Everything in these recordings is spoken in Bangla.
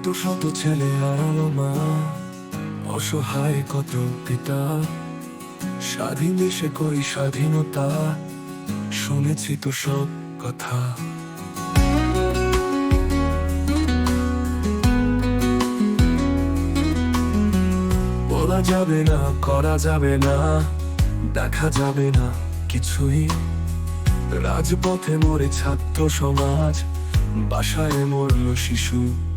শত শত ছেলে হারালো মা। অসহায় কত পিতা। স্বাধীন দেশে কই স্বাধীনতা? শুনেছি তো সব কথা। বলা যাবে না, করা যাবে না, দেখা যাবে না কিছুই। রাজপথে মরে ছাত্র সমাজ, বাসায় মরল শিশু।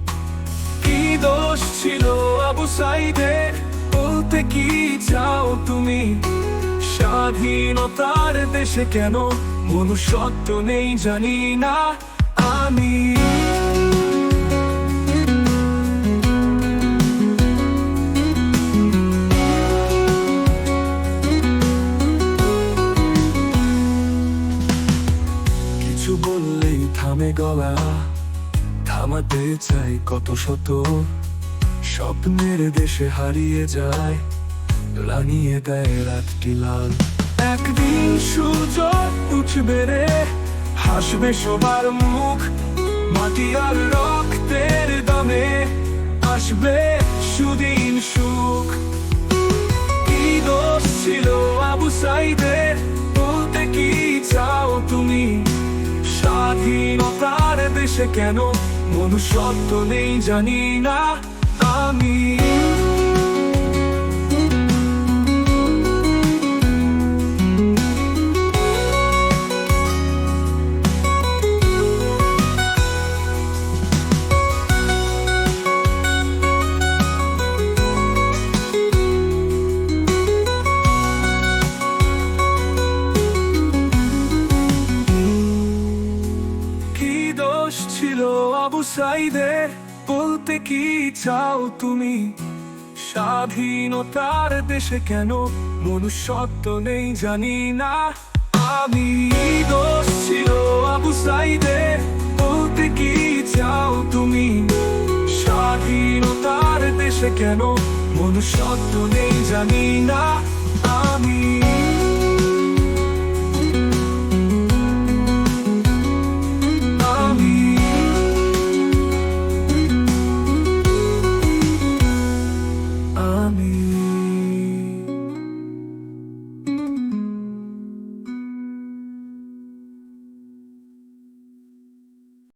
দোষ ছিল আবু সাইদের। বলতে কি চাও তুমি? স্বাধীনতার দেশে কেন মনুষ্যত্ব নেই জানি না। আমি কিছু বললেই থামে গলা। থামাতে চাই কত শত স্বপ্নের দেশে হারিয়ে যায় রাঙিয়ে দেয় রাতটি লাল। একদিন সূর্য উঠবে রে, হাসবে সবার মুখ, মাটি আর রক্তের দামে আসবে সুদিন সুখ। কি দোষ ছিল আবু সাইদের, বলতে কি চাও তুমি? স্বাধীনতার দেশে কেন মনুষ্যত্ব নেই জানি না। আমি। ছিল আবু সাইদের? বলতে কি চাও তুমি? স্বাধীনতার দেশে কেন মনুষ্যত্ব নেই জানি না। আমি দোষ ছিল আবু সাইদের। বলতে কি চাও তুমি? স্বাধীনতার দেশে কেন মনুষ্যত্ব নেই জানি না। আমি